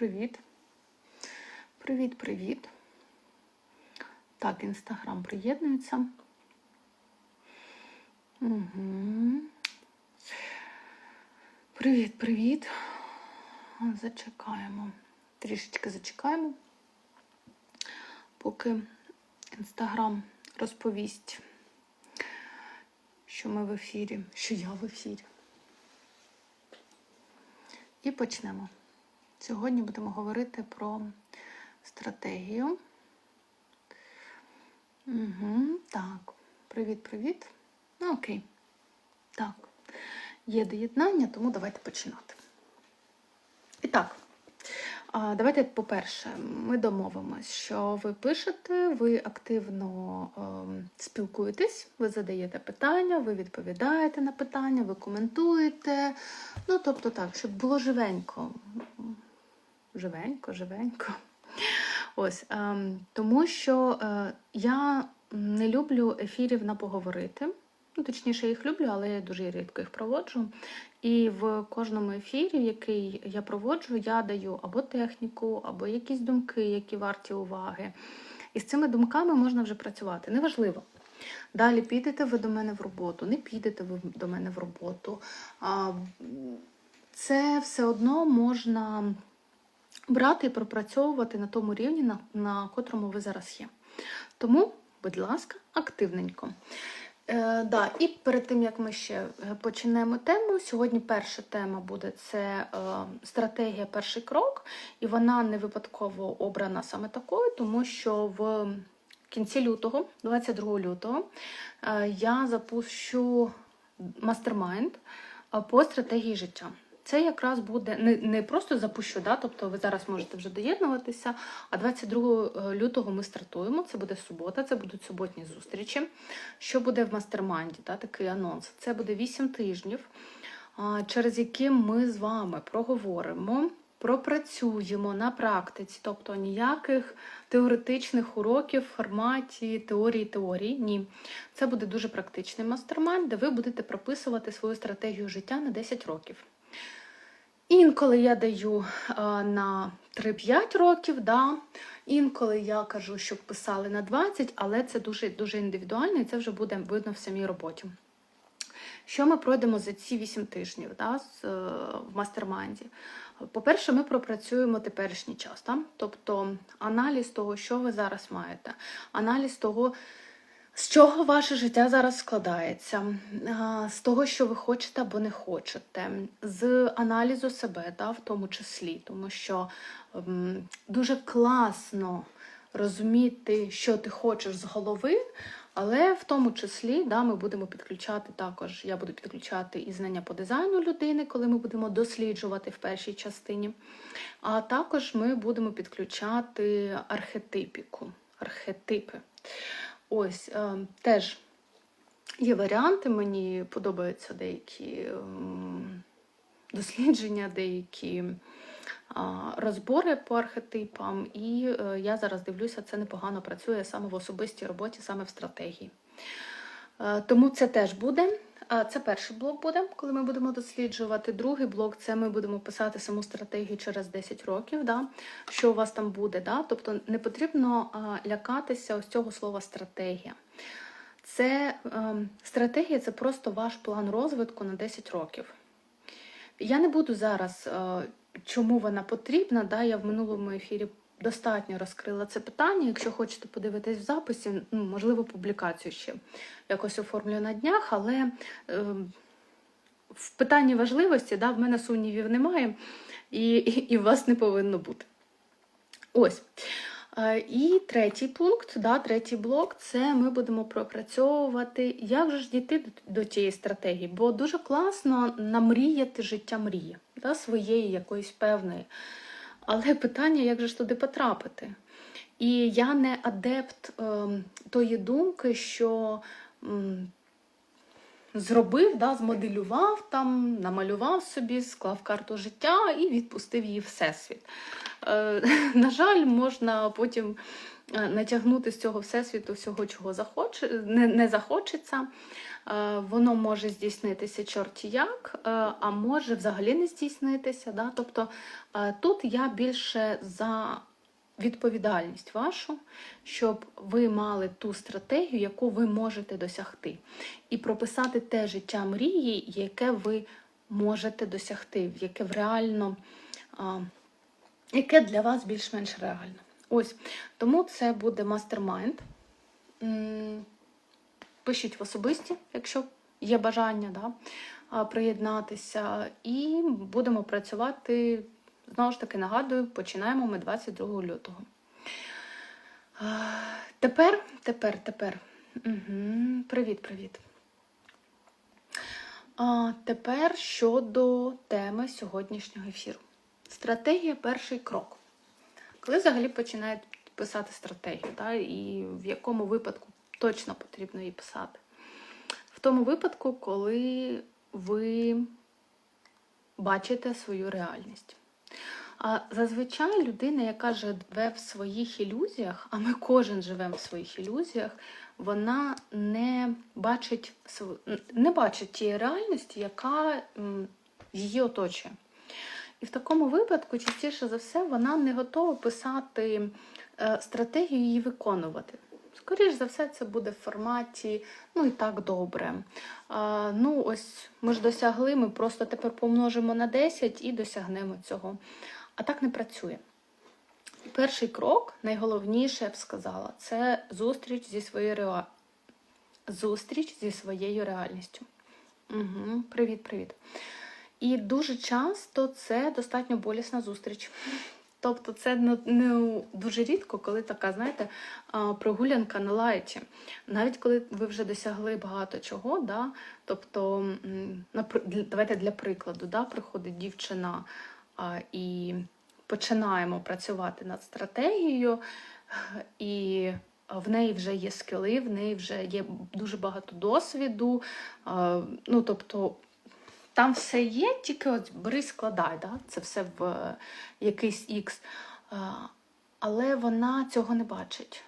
Привіт. Привіт, привіт. Так, інстаграм приєднується. Угу. Привіт, привіт. Зачекаємо. Трішечки зачекаємо, поки інстаграм розповість, що ми в ефірі, що я в ефірі. І почнемо. Сьогодні будемо говорити про стратегію. Угу, Так, привіт-привіт. Ну, окей. Так, є доєднання, тому давайте починати. І так, давайте, по-перше, ми домовимося, що ви пишете, ви активно ем, спілкуєтесь, ви задаєте питання, ви відповідаєте на питання, ви коментуєте. Ну, тобто так, щоб було живенько. Живенько, живенько. Ось, ем, тому що е, я не люблю ефірів на поговорити. Ну, точніше, їх люблю, але я дуже рідко їх проводжу. І в кожному ефірі, який я проводжу, я даю або техніку, або якісь думки, які варті уваги. І з цими думками можна вже працювати. Неважливо. Далі підете ви до мене в роботу, не підете ви до мене в роботу. Це все одно можна брати і пропрацьовувати на тому рівні, на, на котрому ви зараз є. Тому, будь ласка, активненько. Е, да, І перед тим, як ми ще е, почнемо тему, сьогодні перша тема буде це е, стратегія перший крок, і вона не випадково обрана саме такою, тому що в кінці лютого, 22 лютого, е, я запущу мастермайнд е, по стратегії життя. Це якраз буде не, не просто запущу, да, тобто ви зараз можете вже доєднуватися, а 22 лютого ми стартуємо. Це буде субота, це будуть суботні зустрічі. Що буде в мастерманді? Да, такий анонс. Це буде 8 тижнів, через які ми з вами проговоримо, пропрацюємо на практиці, тобто ніяких теоретичних уроків в форматі теорії теорії. Ні. Це буде дуже практичний мастермайнд, де ви будете прописувати свою стратегію життя на 10 років. Інколи я даю а, на 3-5 років, да. інколи я кажу, щоб писали на 20, але це дуже дуже індивідуально і це вже буде видно в самій роботі. Що ми пройдемо за ці 8 тижнів да, з, в мастермайнді? По-перше, ми пропрацюємо теперішній час, да? тобто аналіз того, що ви зараз маєте, аналіз того, з чого ваше життя зараз складається, з того, що ви хочете або не хочете, з аналізу себе, да, в тому числі, тому що дуже класно розуміти, що ти хочеш з голови, але в тому числі да, ми будемо підключати також, я буду підключати і знання по дизайну людини, коли ми будемо досліджувати в першій частині. А також ми будемо підключати архетипіку, архетипи. Ось е, теж є варіанти, мені подобаються деякі е, дослідження, деякі розбори по архетипам, і е, я зараз дивлюся, це непогано працює саме в особистій роботі, саме в стратегії. Е, тому це теж буде. Це перший блок буде, коли ми будемо досліджувати. Другий блок це ми будемо писати саму стратегію через 10 років, да, що у вас там буде. Да? Тобто не потрібно лякатися ось цього слова стратегія. Це е, стратегія це просто ваш план розвитку на 10 років. Я не буду зараз, е, чому вона потрібна. Да? Я в минулому ефірі достатньо розкрила це питання. Якщо хочете подивитись в записі, ну, можливо, публікацію ще якось оформлю на днях, але е, в питанні важливості да, в мене сумнівів немає, і, і, і в вас не повинно бути. Ось. Е, і третій пункт, да, третій блок це ми будемо пропрацьовувати, як же ж дійти до, до тієї стратегії, бо дуже класно намріяти життя мрії, да, своєї якоїсь певної. Але питання, як же ж туди потрапити? І я не адепт е, тої думки, що зробив, да, змоделював, там, намалював собі, склав карту життя і відпустив її всесвіт. Е, на жаль, можна потім натягнути з цього всесвіту всього, чого захоче, не, не захочеться. Е, Воно може здійснитися чорті як, е, а може взагалі не здійснитися. Да? Тобто е, тут я більше за відповідальність вашу, щоб ви мали ту стратегію, яку ви можете досягти, і прописати те життя мрії, яке ви можете досягти, яке в реально, яке для вас більш-менш реально. Ось тому це буде мастер-майнд. Пишіть в особисті, якщо є бажання да, приєднатися, і будемо працювати. Знову ж таки, нагадую, починаємо ми 22 лютого. Тепер, тепер, тепер. Угу. Привіт, привіт. А, тепер щодо теми сьогоднішнього ефіру. Стратегія перший крок. Коли взагалі починають писати стратегію, да, і в якому випадку точно потрібно її писати? В тому випадку, коли ви бачите свою реальність. А зазвичай людина, яка живе в своїх ілюзіях, а ми кожен живемо в своїх ілюзіях, вона не бачить не бачить тієї реальності, яка її оточує. І в такому випадку, частіше за все, вона не готова писати е, стратегію її виконувати. Скоріше за все, це буде в форматі, ну і так добре. А, ну, ось ми ж досягли, ми просто тепер помножимо на 10 і досягнемо цього. А так не працює. Перший крок, найголовніше, я б сказала, це зустріч зі своєю реа... зустріч зі своєю реальністю. Угу. Привіт, привіт. І дуже часто це достатньо болісна зустріч. Тобто це не, дуже рідко, коли така, знаєте, прогулянка на лайті. Навіть коли ви вже досягли багато чого, да? тобто, давайте для прикладу, да? приходить дівчина і починаємо працювати над стратегією, і в неї вже є скили, в неї вже є дуже багато досвіду. Ну, тобто, там все є, тільки от бери складай, да? це все в е, якийсь ікс. Але вона цього не бачить.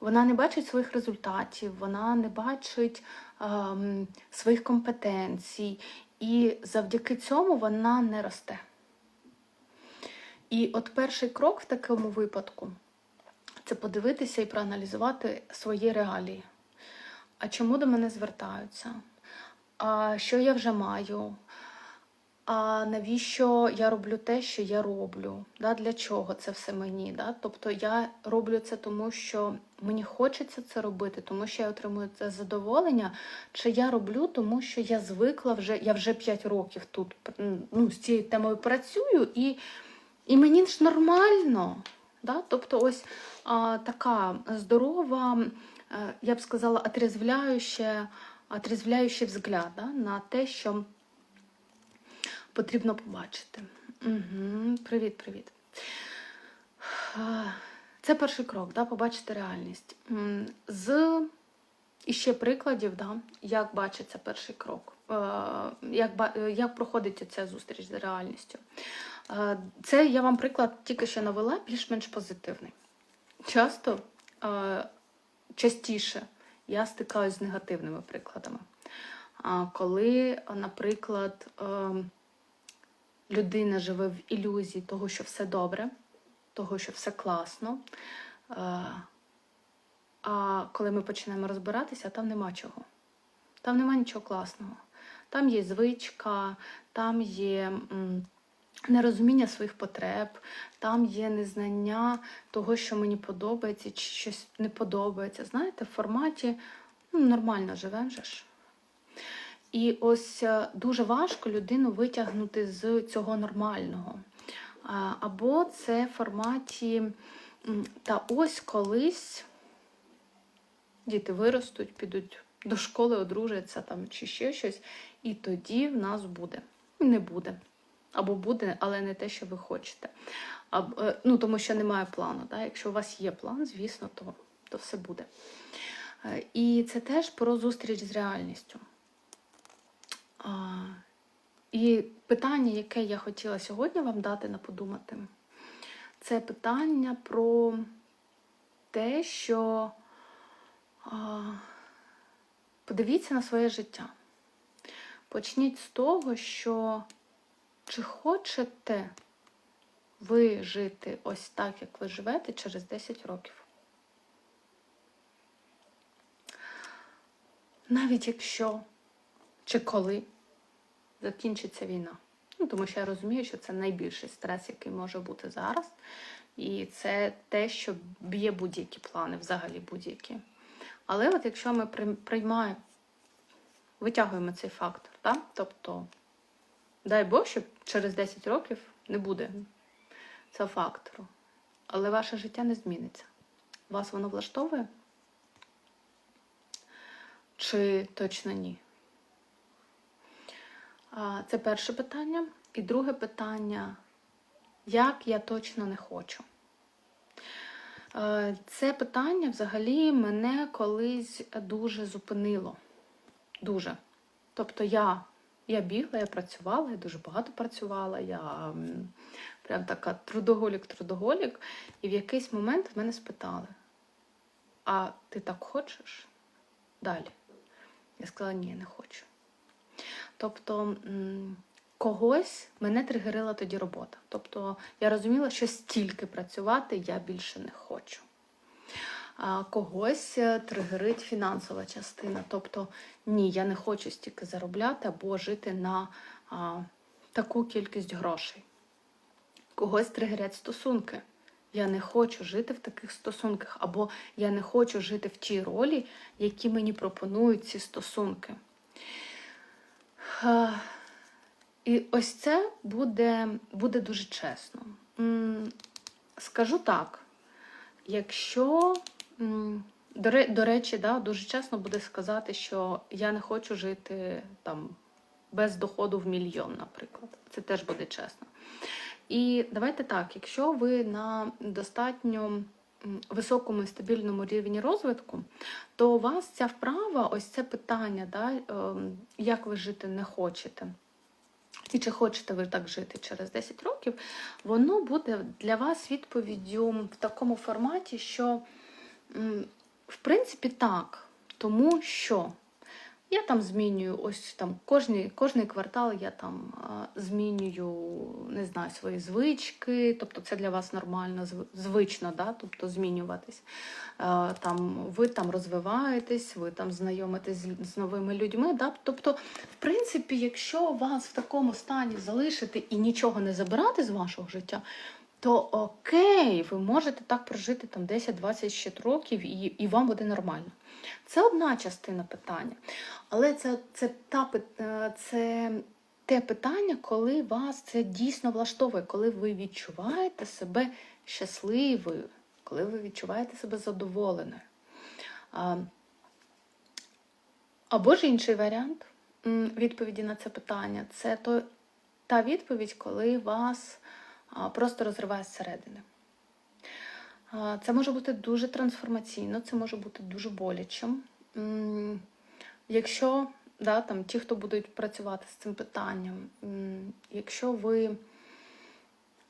Вона не бачить своїх результатів, вона не бачить ем, своїх компетенцій, і завдяки цьому вона не росте. І от перший крок в такому випадку це подивитися і проаналізувати свої реалії. А чому до мене звертаються? А що я вже маю? А навіщо я роблю те, що я роблю? Да? Для чого це все мені? Да? Тобто я роблю це тому, що мені хочеться це робити, тому що я отримую це задоволення, чи я роблю, тому що я звикла вже, я вже 5 років тут ну, з цією темою працюю, і, і мені ж нормально. Да? Тобто, ось а, така здорова, е, я б сказала, отрезвляюча, отрезвляючий взгляд да? на те, що потрібно побачити. Угу. Привіт, привіт. Це перший крок, да, побачити реальність. З іще прикладів, да, як бачиться перший крок, як, як проходить ця зустріч з реальністю. Це я вам приклад тільки що навела, більш-менш позитивний. Часто, частіше я стикаюся з негативними прикладами. Коли, наприклад, ем, людина живе в ілюзії того, що все добре, того, що все класно. Е, А коли ми починаємо розбиратися, там нема чого. Там нема нічого класного. Там є звичка, там є нерозуміння своїх потреб, там є незнання того, що мені подобається, чи щось не подобається. Знаєте, в форматі ну, нормально живемо ж. І ось е, дуже важко людину витягнути з цього нормального. Або це в форматі, та ось колись діти виростуть, підуть до школи, одружаться там чи ще щось, і тоді в нас буде. Не буде. Або буде, але не те, що ви хочете. Аб, е, ну, тому що немає плану. Да? Якщо у вас є план, звісно, то, то все буде. Е, І це теж про зустріч з реальністю. А, І питання, яке я хотіла сьогодні вам дати на подумати, це питання про те, що а, подивіться на своє життя. Почніть з того, що чи хочете ви жити ось так, як ви живете через 10 років. Навіть якщо чи коли закінчиться війна. Ну, тому що я розумію, що це найбільший стрес, який може бути зараз. І це те, що б'є будь-які плани, взагалі будь-які. Але от якщо ми приймаємо, витягуємо цей фактор, так? тобто, дай Бог, щоб через 10 років не буде цього фактору. Але ваше життя не зміниться. Вас воно влаштовує? Чи точно ні? Це перше питання. І друге питання, як я точно не хочу. Це питання взагалі мене колись дуже зупинило. Дуже. Тобто я я бігла, я працювала, я дуже багато працювала, я прям така трудоголік-трудоголік. І в якийсь момент мене спитали: а ти так хочеш? Далі? Я сказала, ні, не хочу. Тобто когось мене тригерила тоді робота. Тобто я розуміла, що стільки працювати я більше не хочу. Когось е, тригерить фінансова частина. Тобто, ні, я не хочу стільки заробляти або жити на а, таку кількість грошей. Когось тригерять стосунки. Я не хочу жити в таких стосунках, або я не хочу жити в тій ролі, які мені пропонують ці стосунки. І ось це буде, буде дуже чесно. Скажу так, якщо, до, речі, да, дуже чесно буде сказати, що я не хочу жити там без доходу в мільйон, наприклад. Це теж буде чесно. І давайте так, якщо ви на достатньо високому і стабільному рівні розвитку, то у вас ця вправа, ось це питання, да, ем, як ви жити не хочете. І чи хочете ви так жити через 10 років, воно буде для вас відповіддю в такому форматі, що, в принципі, так, тому що я там змінюю ось там кожний кожний квартал я там змінюю не знаю, свої звички, тобто це для вас нормально, звично, да? тобто змінюватись. Там, Ви там розвиваєтесь, ви там знайомитесь з новими людьми. Да? Тобто, в принципі, якщо вас в такому стані залишити і нічого не забирати з вашого життя, то окей, ви можете так прожити там 10-20 років і, і вам буде нормально. Це одна частина питання. Але це це, та, е, це те питання, коли вас це дійсно влаштовує, коли ви відчуваєте себе щасливою, коли ви відчуваєте себе задоволеною. Або ж інший варіант відповіді на це питання це то, та відповідь, коли вас просто розриває зсередини. Це може бути дуже трансформаційно, це може бути дуже болячим. Якщо да, там, ті, хто будуть працювати з цим питанням, якщо ви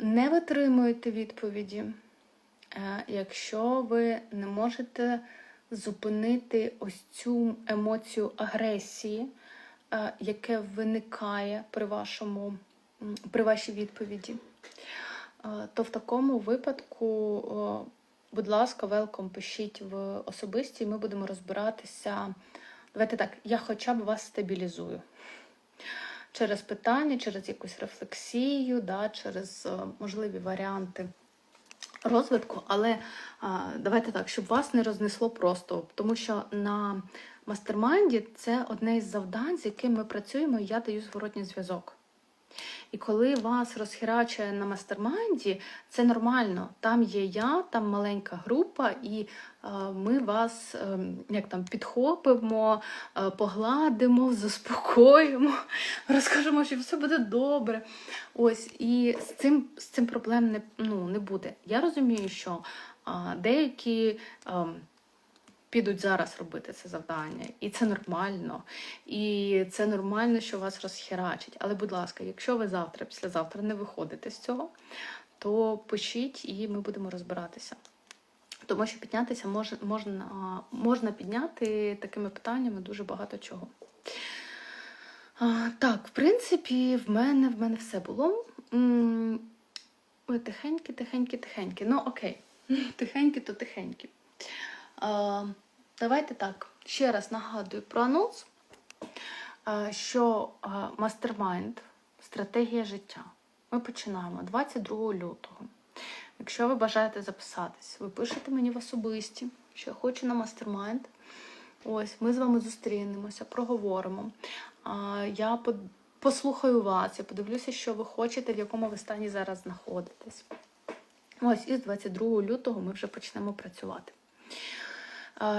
не витримуєте відповіді, е, якщо ви не можете зупинити ось цю емоцію агресії, е, яке виникає при вашому, при вашій відповіді, то в такому випадку, будь ласка, велком пишіть в особисті, і ми будемо розбиратися. Давайте так, я хоча б вас стабілізую. Через питання, через якусь рефлексію, да, через е, можливі варіанти розвитку. Але давайте так, щоб вас не рознесло просто, тому що на мастермайнді це одне із завдань, з яким ми працюємо, і я даю зворотній зв'язок. І коли вас розхерачує на мастермайнді, це нормально. Там є я, там маленька група, і е, ми вас е, як там підхопимо, е, погладимо, заспокоїмо, розкажемо, що все буде добре. Ось, І з цим з цим проблем не, ну, не буде. Я розумію, що деякі. Підуть зараз робити це завдання. І це нормально. І це нормально, що вас розхерачить. Але, будь ласка, якщо ви завтра, післязавтра не виходите з цього, то пишіть і ми будемо розбиратися. Тому що піднятися мож, можна, можна підняти такими питаннями дуже багато чого. Так, в принципі, в мене в мене все було. Тихенькі, тихенькі, тихенькі. Ну, окей. Тихенькі, то тихенькі. А, давайте так. Ще раз нагадую про анонс, що а, мастермайнд, стратегія життя. Ми починаємо 22 лютого. Якщо ви бажаєте записатись, ви пишете мені в особисті, що я хочу на мастермайнд. Ось, ми з вами зустрінемося, проговоримо. Я послухаю вас, я подивлюся, що ви хочете, в якому ви стані зараз знаходитесь. Ось, і з 22 лютого ми вже почнемо працювати.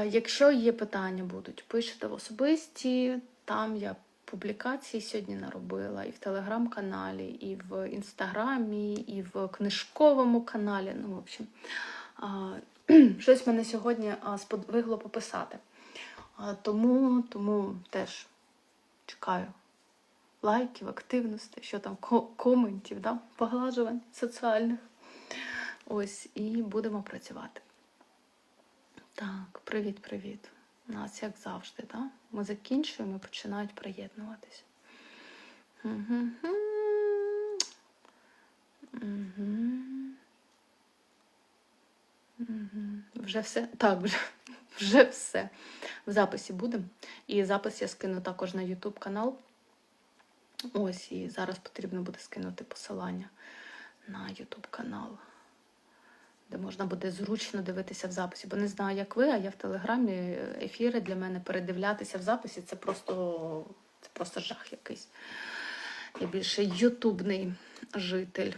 Якщо є питання будуть, пишете в особисті, там я публікації сьогодні наробила і в телеграм-каналі, і в інстаграмі, і в книжковому каналі. Ну, в общем, щось мене сьогодні сподвигло пописати. Тому, тому теж чекаю лайків, активності, що там, коментів, да? поглажувань соціальних. Ось, і будемо працювати. Так, привіт-привіт. У нас, як завжди, да? ми закінчуємо і починають приєднуватись. Вже все? Так, вже, вже все. В записі будемо. І запис я скину також на YouTube канал. Ось, і зараз потрібно буде скинути посилання на YouTube канал, де можна буде зручно дивитися в записі. Бо не знаю, як ви, а я в Телеграмі ефіри для мене передивлятися в записі це просто, це просто жах якийсь. Я більше ютубний житель.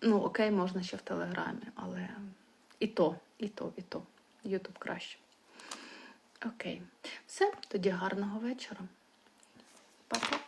Ну, окей, можна ще в Телеграмі, але і то, і то, і то. Ютуб краще. Окей. Все, тоді гарного вечора. Па-па.